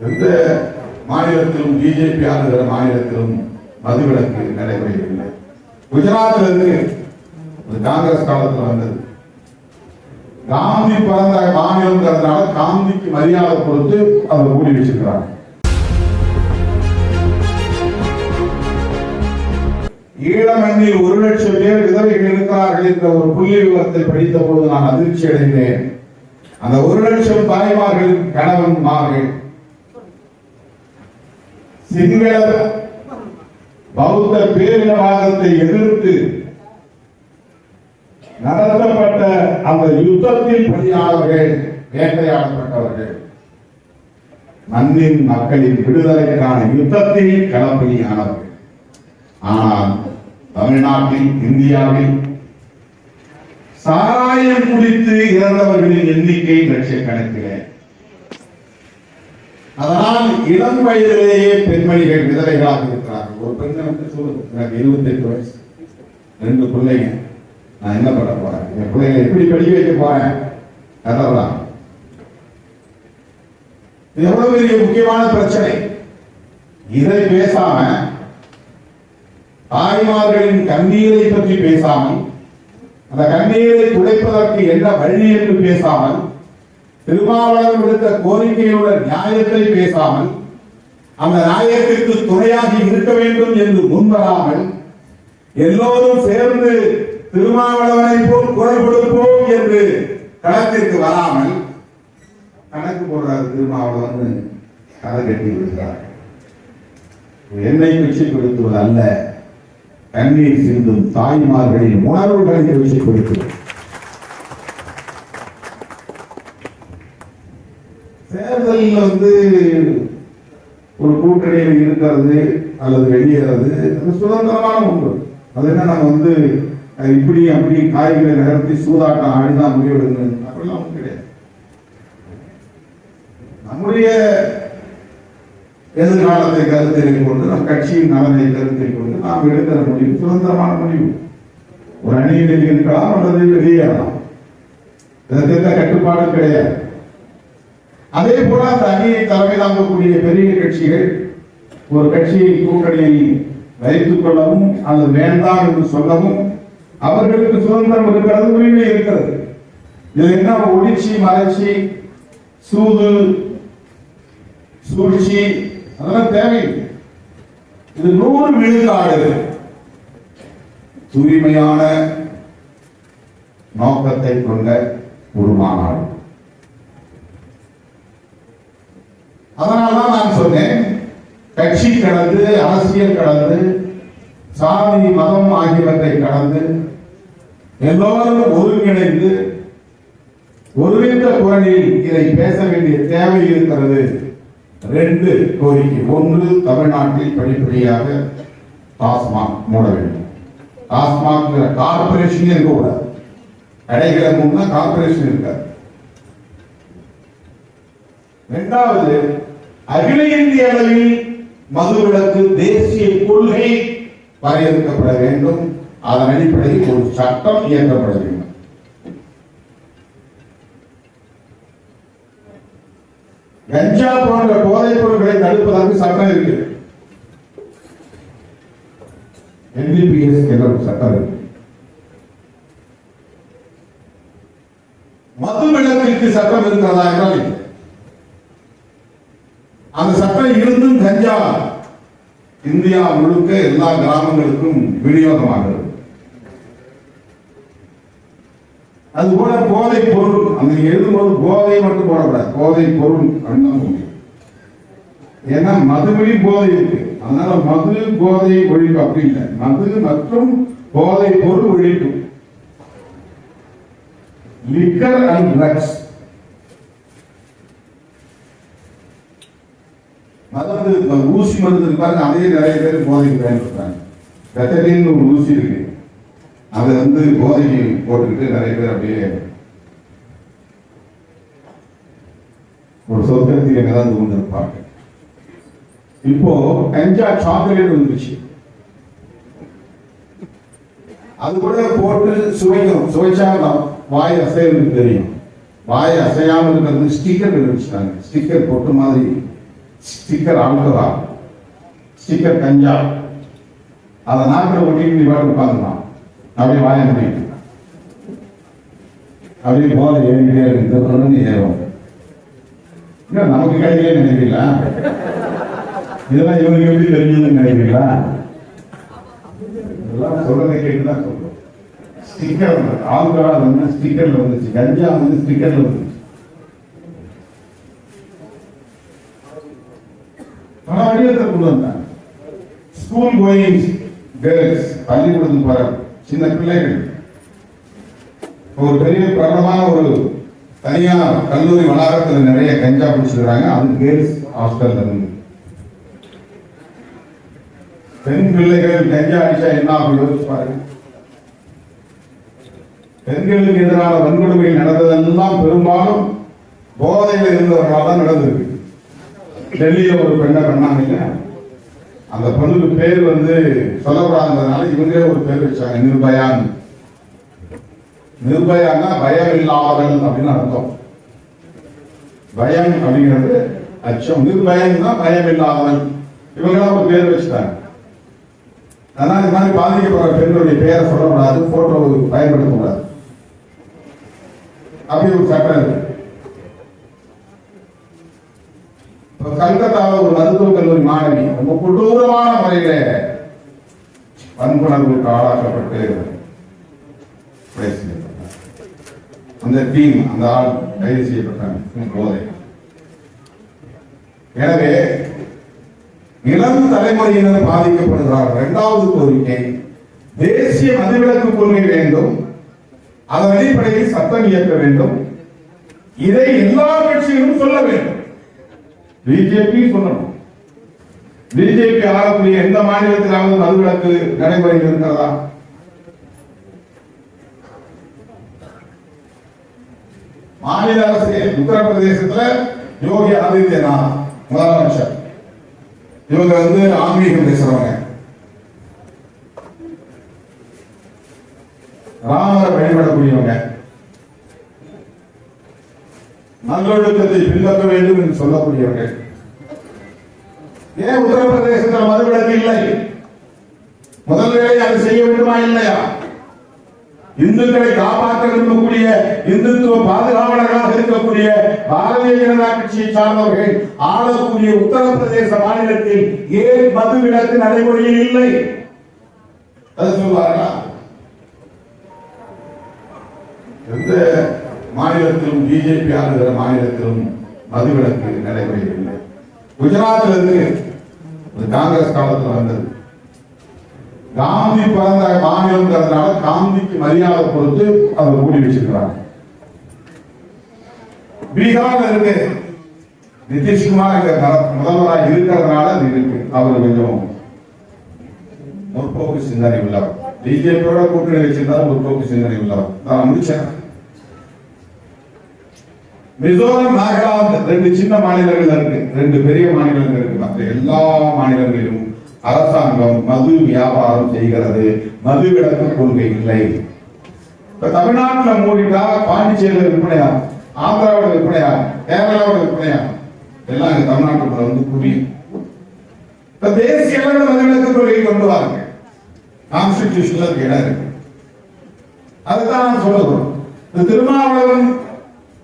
எந்த மாநிலத்திலும் பிஜேபி ஆளுகிற மாநிலத்திலும் மதுவிலக்கு நடைமுறையில் குஜராத்தில் இருக்கு காங்கிரஸ் காலத்தில் வந்தது. காந்தி பிறந்த மாநிலங்கிறதுனால காந்திக்கு மரியாதை கொடுத்து அதை மூடி வச்சிருக்கிறாங்க. ஈழமண்ணில் ஒரு லட்சம் பேர் விதவைகள் இருக்கிறார்கள் என்ற ஒரு புள்ளி விவரத்தை படித்த போது நான் அதிர்ச்சி அடைந்தேன் அந்த ஒரு லட்சம் தாய்மார்களின் கணவன்மார்கள் சிங்கள பௌத்த பேரினவாதத்தை எதிர்த்து நடத்தப்பட்ட அந்த யுத்தத்தில் பணியாளர்கள் வேட்டையாடப்பட்டவர்கள் மண்ணின் மக்களின் விடுதலைக்கான யுத்தத்தில் களப்பணியானவர்கள். ஆனால் தமிழ்நாட்டில் இந்தியாவில் சாராயம் குடித்து இறந்தவர்களின் எண்ணிக்கை லட்சக்கணக்கிலே. அதனால் இளம் வயதிலேயே பெண்மணிகள் விதவைகளாக இருக்கிறார்கள். ஒரு பெண்ணை வந்து சொல்லுங்க எனக்கு இருபத்தெட்டு வயசு. ரெண்டு பிள்ளைங்க. நான் என்ன பண்ண போறேன்? என் பிள்ளைங்க எப்படி படிக்க வைக்க போறேன்? கதறலாம் எவ்வளவு பெரிய முக்கியமான பிரச்சனை. இதை பேசாம தாய்மார்களின் கண்ணீரை பற்றி பேசாமல் அந்த கண்ணீரை துடைப்பதற்கு என்ன வழி என்று பேசாமல் திருமாவளவன் விடுத்த கோரிக்கையுள்ள நியாயத்தை பேசாமல் அந்த நியாயத்திற்கு துணையாக இருக்க வேண்டும் என்று முன்வராமல் எல்லோரும் சேர்ந்து திருமாவளவனை போல் குரல் கொடுப்போம் என்று களத்திற்கு வராமல் கணக்கு போடுறாரு திருமாவளவன். கதை கட்டி விடுகிறார் எண்ணெய் பிச்சை கொடுத்துவது அல்ல. கண்ணீர் சிந்தும் தாய்மார்களின் உணர்வுகளை பிச்சை கொடுக்கிறது தேர்தலில் வந்து ஒரு கூட்டணியில் இருக்கிறது அல்லது வெளியேறது அது சுதந்திரமான ஒன்று. அது என்ன நம்ம வந்து இப்படி அப்படி காய்களை நகர்த்தி சூதாட்டம் ஆடிதான் முடிவெடுங்க அப்படிலாம் ஒண்ணும் கிடையாது. நம்முடைய எதிர்காலத்தை கருத்தில் கொண்டு நம் கட்சியின் நலனை கருத்தில் கொண்டு நாம் எடுக்கிற முடிவு சுதந்திரமான முடிவு. ஒரு அணியில் இருக்கலாம் அல்லது வெளியேறலாம். இதற்கு எந்த கட்டுப்பாடும் கிடையாது. அதே போல அந்த அணியை தலைமை தாங்கக்கூடிய பெரிய கட்சிகள் ஒரு கட்சியை கூட்டணியில் வைத்துக் கொள்ளவும் அது வேண்டாம் என்று சொல்லவும் அவர்களுக்கு சுதந்திரம் இருக்கிறது உரிமை இருக்கிறது. இதுல என்ன ஒளிச்சி மறைச்சி சூது சூழ்ச்சி அதெல்லாம் தேவையில்லை. இது நூறு விழுக்காடு தூய்மையான நோக்கத்தை கொண்ட ஒரு மாநாடு. அதனால்தான் நான் சொன்னேன் கட்சி கடந்து அரசியல் கடந்து சாதி மதம் ஆகியவற்றை கடந்து எல்லோரும் ஒருங்கிணைந்து ஒருமித்த குரலில் இதை பேச வேண்டிய தேவை இருக்கிறது. ரெண்டு கோரிக்கை. ஒன்று தமிழ்நாட்டில் படிப்படியாக டாஸ்மாக் மூட வேண்டும். டாஸ்மாக் கார்பரேஷன் இருக்கக்கூடாது. கடைகளை மூணு கார்பரேஷன் இருக்காது. இரண்டாவது அகில இந்திய அளவில் மதுவிலக்கு தேசிய கொள்கை வரையறுக்கப்பட வேண்டும். அதன் அடிப்படையில் ஒரு சட்டம் இயக்கப்பட வேண்டும். கஞ்சா போன்ற போதைப் பொருட்களை தடுப்பதற்கு சட்டம் இருக்கு. என்பிபிஎஸ் என்ற ஒரு சட்டம் இருக்கு. மது விளக்கிற்கு சட்டம் இருக்கிறதா என்றால் இல்லை. அந்த சட்டம் இருந்தும் கஞ்சா இந்தியா முழுக்க எல்லா கிராமங்களுக்கும் விநியோகமாகிறது அது போல போதை பொருள் அந்த நீங்க எழுதும்போது போதை மட்டும் போடக்கூடாது. போதை பொருள் அப்படின்னு தான் ஏன்னா மதுவிலி போதை இருக்கு. அதனால மது போதை ஒழிப்பு அப்படி இல்லை. மது மற்றும் போதை பொருள் ஒழிப்பு. லிக்கர் அண்ட் ட்ரக்ஸ் அதாவது ஊசி மருந்து இருப்பாங்க அதையே அதே நிறைய பேர் போதைக்கு பயன்படுத்துறாங்க. பெத்தலின்னு ஒரு ஊசி இருக்கு. அதை வந்து போதைக்கு போட்டுக்கிட்டு நிறைய பேர் அப்படியே ஒரு சொர்க்கத்தில் மிதந்து கொண்டிருப்பாங்க இப்போ கஞ்சா சாக்லேட் வந்துச்சு அது கூட போட்டு சுவைக்கணும். சுவைச்சா வாய் அசைவதுக்கு தெரியும். வாய் அசையாமல் இருக்கிறது ஸ்டிக்கர் இருந்துச்சுட்டாங்க ஸ்டிக்கர் போட்டு மாதிரி ஸ்டிக்கர் ஆல்கஹால் ஸ்டிக்கர் கஞ்சா? அதை நாக்கில் ஒட்டிட்டு நீ பாட்டு உட்காந்துக்கலாம் அப்படியே வாய முடியும் அப்படியே போல ஏறிக்கிட்டே இருக்கு. இந்த பொருள் நீ ஏறும். இன்னும் நமக்கு கிடைக்கல நினைக்கிறீங்களா? இதெல்லாம் இவனுக்கு எப்படி தெரிஞ்சதுன்னு நினைக்கிறீங்களா? இதெல்லாம் சொல்றதை கேட்டு தான் சொல்றோம் ஸ்டிக்கர் ஆல்கஹால் வந்து ஸ்டிக்கர்ல வந்துச்சு. கஞ்சா வந்து ஸ்டிக்கர்ல வந்துச்சு பல வடிவத்தை கொண்டு வந்தாங்க ஸ்கூல் கோயிங் கேர்ள்ஸ் பள்ளிக்கூடத்துக்கு போற சின்ன பிள்ளைகள். ஒரு பெரிய பிரபலமான ஒரு தனியார் கல்லூரி வளாகத்தில் நிறைய கஞ்சா பிடிச்சிருக்கிறாங்க அது கேர்ள்ஸ் ஹாஸ்டல்ல இருந்து. பெண் பிள்ளைகள் கஞ்சா அடிச்சா என்ன ஆகும் யோசிச்சு பாருங்க. பெண்களுக்கு எதிரான வன்கொடுமை நடந்ததெல்லாம் பெரும்பாலும் போதையில் இருந்தவர்களால் தான் நடந்திருக்கு. டெல்லியில் ஒரு பெண்ணை பண்ணாங்க அந்த பொண்ணுக்கு பேர் வந்து சொல்லக்கூடாதுன்றதுனால இவங்களே ஒரு பேர் வச்சாங்க நிர்பயான். நிர்பயான்னா பயம் இல்லாதவர்கள் அப்படின்னு அர்த்தம். பயம் அப்படிங்கிறது அச்சம். நிர்பயம் தான் பயம் இல்லாதவன் இவங்களாம் ஒரு பேர் வச்சுட்டாங்க. அதனால இந்த மாதிரி பாதிக்கப்படுற பெண்களுடைய பெயரை சொல்லக்கூடாது போட்டோ பயன்படுத்தக்கூடாது. அப்படி ஒரு சட்டம் இருக்கு. கல்கத்தாவில் ஒரு மருத்துவக் கல்லூரி மாணவி ரொம்ப கொடூரமான முறையில வன்புணர்வுக்கு ஆளாக்கப்பட்டு கொலை செய்யப்பட்டார். அந்த டீம் அந்த ஆள் கைது செய்யப்பட்டாங்க போதை. எனவே இளம் தலைமுறையினர் பாதிக்கப்படுகிறார் இரண்டாவது கோரிக்கை தேசிய மதுவிலக்கு கொள்கை வேண்டும். அதன் அடிப்படையில் சட்டம் இயக்க வேண்டும். இதை எல்லா கட்சிகளும் சொல்ல வேண்டும். பிஜேபி சொல்லணும். பிஜேபி ஆளக்கூடிய எந்த மாநிலத்திலாவது மதுவிலக்கு நடைமுறையில் இருக்கிறதா? மாநில அரசு உத்தரப்பிரதேசத்துல யோகி ஆதித்யநாத் முதலமைச்சர். இவங்க வந்து ஆன்மீகம் பேசுறவங்க. ராமரை வழிபடக்கூடியவங்க நல்லொழுக்கத்தை பின்பற்ற வேண்டும் என்று சொல்லக்கூடியவர்கள். ஏன் உத்தரப்பிரதேசத்தில் மதுவிலக்கு இல்லை? முதல் வேலை அது செய்ய வேண்டுமா இல்லையா? இந்துக்களை காப்பாற்ற விரும்பக்கூடிய இந்துத்துவ பாதுகாவலர்களாக இருக்கக்கூடிய பாரதிய ஜனதா கட்சியை சார்ந்தவர்கள் ஆளக்கூடிய உத்தரப்பிரதேச மாநிலத்தில் ஏன் மது விலக்கு நடைமுறையில் இல்லை? அது சொல்வார்களா? எந்த மாநிலத்திலும் பிஜேபி ஆளுகிற மாநிலத்திலும் மதுவிலக்கு நடைபெறவில்லை குஜராத்தில் இருந்து காங்கிரஸ் காலத்தில் வந்தது. காந்தி பிறந்த மாநிலங்கிறதுனால காந்திக்கு மரியாதை கொடுத்து அதை மூடி வச்சிருக்கிறாங்க. பீகார்ல இருக்கு நிதிஷ்குமார் இங்க முதல்வராக இருக்கிறதுனால அது இருக்கு அவர் கொஞ்சம் முற்போக்கு சிந்தனை உள்ளவர். பிஜேபியோட கூட்டணி வச்சிருந்தாலும் முற்போக்கு சிந்தனை உள்ளவர். நான் முடிச்சேன். மிசோரம் நாகாலாந்து ரெண்டு சின்ன மாநிலங்கள் இருக்கு. ரெண்டு பெரிய மாநிலங்கள் இருக்கு. மற்ற எல்லா மாநிலங்களிலும் அரசாங்கம் மது வியாபாரம் செய்கிறது. மது விளக்கு கொள்கை இல்லை. இப்ப தமிழ்நாட்டுல மூடிட்டா பாண்டிச்சேரியில விற்பனையா? ஆந்திராவோட விற்பனையா? கேரளாவோட விற்பனையா? எல்லாம் இங்க தமிழ்நாட்டுக்குள்ள வந்து குவியும். இப்ப தேசிய அளவில் மது கொள்கை கொண்டு வாருங்க. கான்ஸ்டிடியூஷன்ல இருக்கு இடம் இருக்கு. அதுதான் நான் சொல்லுகிறோம் இந்த திருமாவளவன்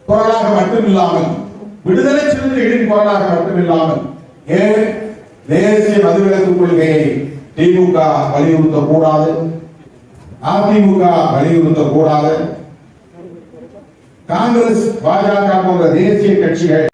குரலாக மட்டும் இல்லாமல் விடுதலை சிறுத்தைகளின் குரலாக மட்டும் இல்லாமல் ஏன் தேசிய மதுவிலக்கு கொள்கையை திமுக வலியுறுத்த கூடாது அதிமுக வலியுறுத்த கூடாது காங்கிரஸ் பாஜக போன்ற தேசிய கட்சிகள்